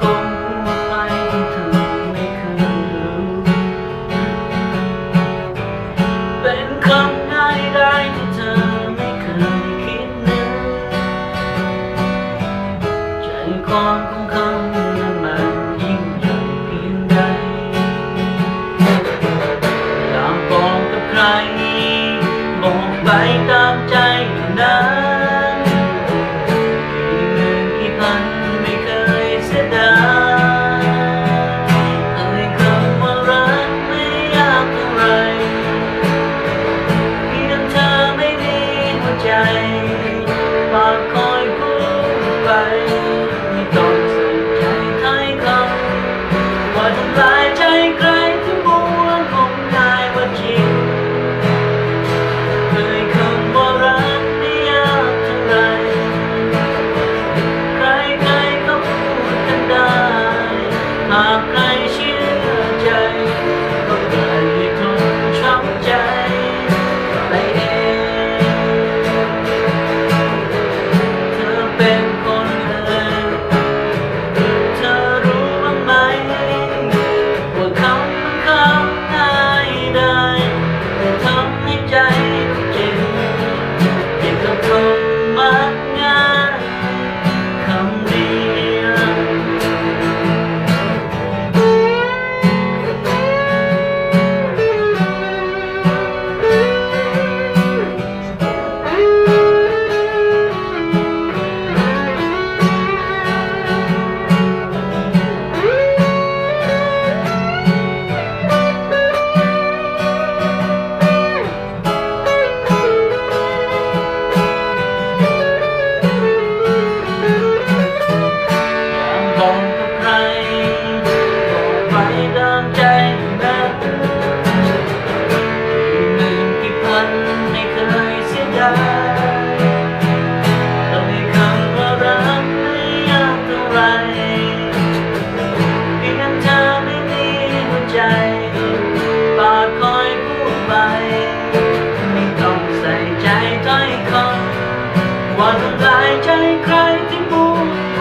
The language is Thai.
คงไปถึงไม่คืนเป็นคำง่ายได้ที่เธอไม่เคยคิดนึกใจความของคำ ฝากคอยพูดไปม่ตองสนใจใครคำว่าทำลายใจ lại trái khai tim buồn